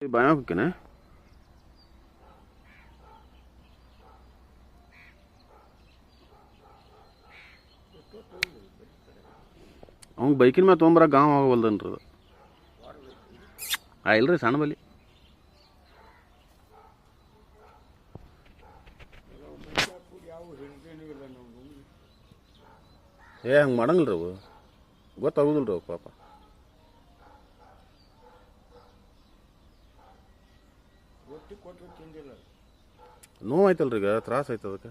ಹೋಗ್ಕೇನೆ ಅವ್ನು ಬೈಕಿನ ಮೇಲೆ ತೊಗೊಂಬರ ಗಾಂವ್ ಆಗವಲ್ದನ್ರಿ ಅದು? ಆ, ಇಲ್ರಿ, ಸಣ್ಣ ಬಲಿ ಏ, ಹಂಗೆ ಮಾಡಂಗಿಲ್ರಿ ಅವು. ಗೊತ್ತಾಗೋದಿಲ್ರಿ ಅವು ಪಾಪ. ಕೊಟ್ಟರು ತಿಂದಿಲ್ಲ. ಈಗ ತ್ರಾಸ ಆಯ್ತು ಅದಕ್ಕೆ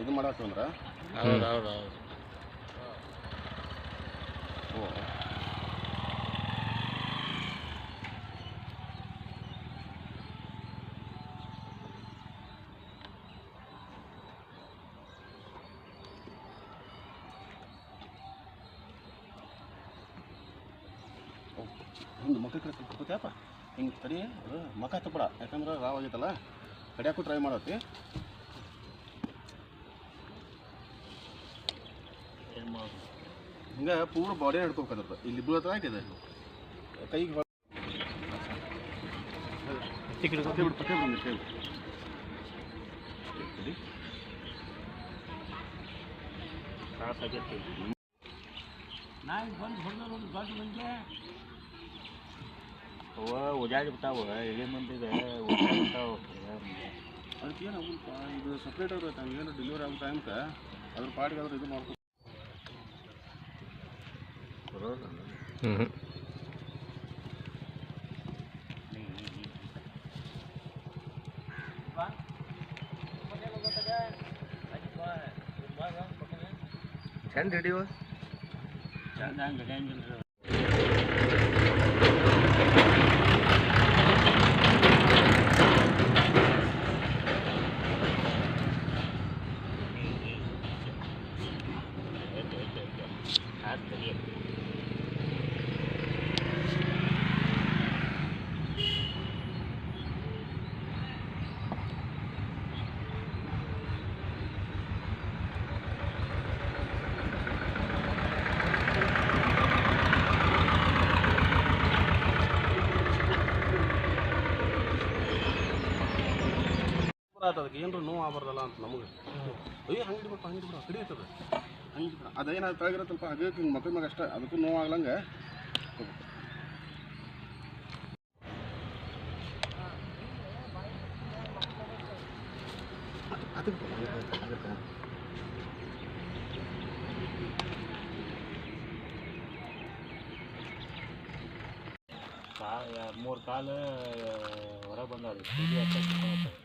ಇದು ಮಾಡತ್ತಂದ್ರ ಹೌದು ಹೌದು ಹೌದು. ಹಿಂಗೆ ಮಕ್ಕ ಕಡೆ ಕೂತ್ಯಾಪ. ಹಿಂಗೆ ತಡಿ ಮಕ್ಕ ಹತ್ತಬೇಡ. ಯಾಕಂದ್ರೆ ರಾವ್ ಆಗೈತಲ್ಲ ಕಡಿಯಾಕು ಟ್ರೈ ಮಾಡತ್ತಿ ಏನು ಮಾಡೋದು ಹಿಂಗೆ ಪೂರ ಬಾಡಿ ಹಿಡ್ಕೋಬೇಕಂದ್ರೆ ಇಲ್ಲಿ ಇಬ್ಬರು ಹತ್ರ ಆಯ್ತಿದೆ ಕೈಗೆ ಹೊಳ್- ಚಿಕ್ಕ ಪತ್ತೆ ಬಿಡು ಪತ್ತೆ ಬಿಡು ಕೈ ಬಿಡು. ತಡಿ. ತ್ರಾಸ ಆಗೈತಿ ನಾ ಈಗ ಬಂದು ಹೊಡೆದ ಒಂದು ದೊಡ್ಡ ಮಂದಿ. ಅವ ಓಡಾಡಿ ಬಿಟ್ಟಾವ. ಇಳಿ ಮಂದಿಗೆ ಓಡಾಡಿ ಬಿಟ್ಟಾವ. ಅದಕ್ಕೆ ಏನಪ್ಪ ಇದು ಸಪ್ರೇಟ್ ಇರುತ್ತೆ ಏನು ಡೆಲಿವರಿ ಆಗೋ ಟೈಮ್ಗೆ ಅದ್ರ ಪಾಡಿಗೆ ಅದ್ರ ಇದು ಮಾಡ್ಕೊ ಚಂದ ಹಿಡಿಯುವ ಚಂದ ಹಂಗೆ ಹಿಡಿಯಂಗಿಲ್ಲ ಆತ ಅದಕ್ಕೆ ಏನ್ರ ನೋವು ಆಗ್ಬಾರ್ದಲ್ಲ ಅಂತ ನಮಗೆ ಅಯ್ಯ ಹಂಗೆ ಹಿಡಿಬೇಕು ಹಂಗೆ ಹಿಡಿಬಿಡ ಹಿಡಿಯುತ್ತದೆ ಹಂಗೆ ಹಿಡಿಬಿಡ ಅದೇನು ತೆಳಗಿರತ್ತಲ್ಪ ಹಗಕ್ಕೆ ಹಿಂಗೆ ಮಕ್ಕಳ ಮ್ಯಾಗ ಅಷ್ಟೇ ಅದಕ್ಕೂ ನೋವು ಆಗ್ಲಂಗೆ ಕಾ ಮೂರು ಕಾಲು ಹೊರಗೆ ಬಂದಾವ್ರಿ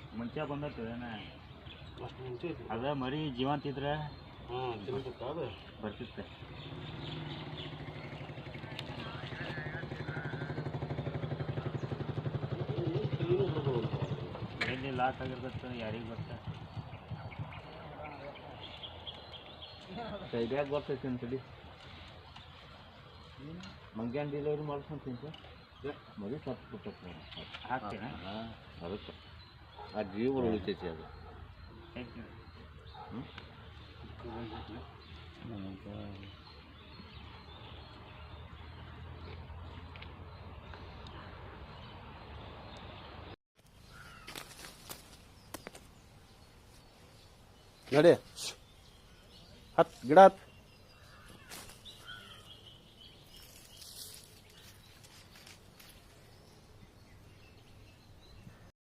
ಮುಂಚೆ ಬಂದತ್ತು ಏನ ಅಷ್ಟು ಮುಂಚೆ ಐತಿ ಅದ ಮರಿ ಜೀವಂತ ಇದ್ರೆ ಹಾಂ ತಿನ್ನಿಸುತ್ತಾ ಅದು ಬರ್ತಿತ್ತೆ ಏನೂ ಬಿಡೋದು ಎಲ್ಲಿ ಲಾಕ್ ಆಗಿರ್ತೈತೆ ಯಾರಿಗೆ ಗೊತ್ತ ಕೈಬ್ಯಾಗ ಬರ್ತೈತಿ ಅಂತಡಿ ಮಂಗ್ಯಾನ್ ಡೆಲಿವರಿ ಮಾಡ್ಕೊಂತೀನಿ ಸರ್ ಮರಿ ಸತ್ತು ಬಿಟ್ಟೈತಿ ಹಾಕ್ತೀನ ಅದಕ್ಕೆ ಆ ಜೀವ ಉಳಿತೈತಿ ಅದು ನಡಿ ಹತ್ ಗಿಡ ಹತ್